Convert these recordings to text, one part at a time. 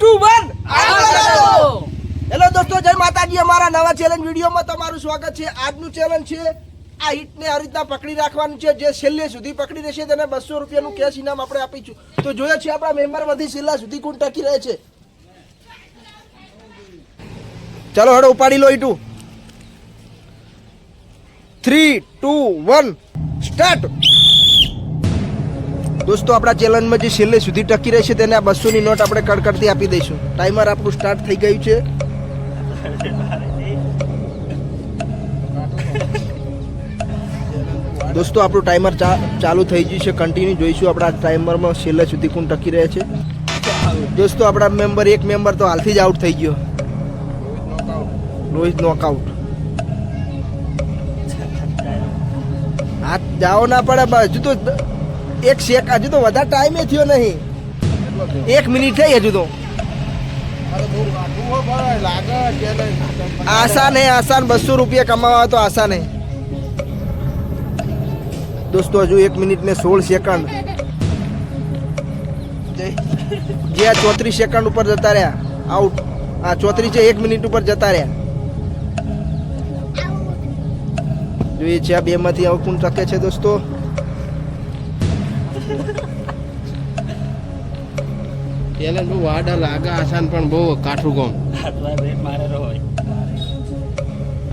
Two one hello દોસ્તો જય માતાજી. અમારા નવા ચેલેન્જ વિડીયોમાં તમારું સ્વાગત છે. આજનું ચેલેન્જ છે આ હિટને આ રીતના પકડી રાખવાનું છે જે છેલ્લે સુધી પકડી રહેશે તેને બસો રૂપિયાનું કેશ ઇનામ આપણે આપીશું. તો જોઈએ છે આપણા મેમ્બરમાંથી છેલ્લા સુધી કોણ ટકી રહે છે. ચાલો હડો ઉપાડી લો ઈટુ. થ્રી ટુ વન સ્ટાર્ટ દોસ્તો, આપણા ચેલેન્જમાં જે છેલ્લે સુધી ટકી રહેશે તેને આ બસોની નોટ આપણે કડકડતી આપી દઈશું. ટાઈમર આપણું સ્ટાર્ટ થઈ ગયું છે. દોસ્તો, આપણું ટાઈમર ચાલુ થઈ ગયું છે. કન્ટિન્યુ જોઈશું આપણા ટાઈમરમાં છેલ્લે સુધી કોણ ટકી રહે છે. દોસ્તો, આપણા મેમ્બર એક મેમ્બર તો હાલથી જ આઉટ થઈ ગયો. રોહિત નોકઆઉટ હાથ જાઓ ના પડે હજુ તો એક શેક હજુ તો વધારે ટાઈમે થયો નહીં. એક મિનિટ થઈ હજુ તો. આસાન હે આસાન બસો રૂપિયા કમાવા તો આસાન. હે દોસ્તો, હજુ એક મિનિટ ને સોળ સેકન્ડ જે આ ચોત્રીસ સેકન્ડ ઉપર જતા રહ્યા આઉટ આ ચોત્રીસ છે, એક મિનિટ ઉપર જતા રહ્યા. જોઈએ છે આ બે માંથી આવું કોણ ટકે છે દોસ્તો. પેલા બહુ વાડા લાગે આસાન પણ બહુ કાઠું ગમ.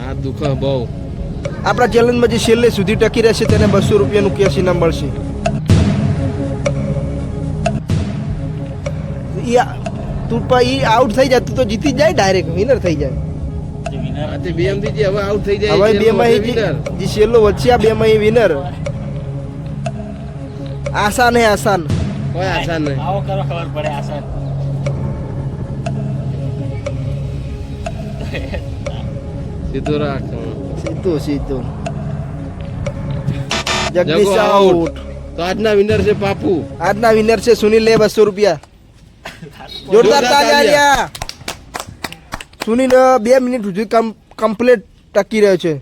આ દુઃખ બહુ. આપણા ચેલેન્જમાં જે છેલ્લે સુધી ટકી રહેશે તેને બસો રૂપિયાનું કેશ ઇનામ મળશે. તું પણ ઈ આઉટ થઈ જાય. તું તો જીતી જાય ડાયરેક્ટ વિનર થઈ જાય. આજે BM થી જે હવે આઉટ થઈ જાય હવે બે માં જે છેલ્લો વચ્ચે આ બે માં વિનર આસાન હે આસાન. કોઈ આસાન નહીં. આવો કરો ખબર પડે આસાન. સીધું રાખ સીધું સીધું. જગદીશ આઉટ તો આજના વિનર છે પાપુ. આજના વિનર છે સુનિલ લે બસો રૂપિયા. જોરદાર તાલિયા સુનિલ બે મિનિટ સુધી કમ્પ્લીટ ટકી રહ્યો છે.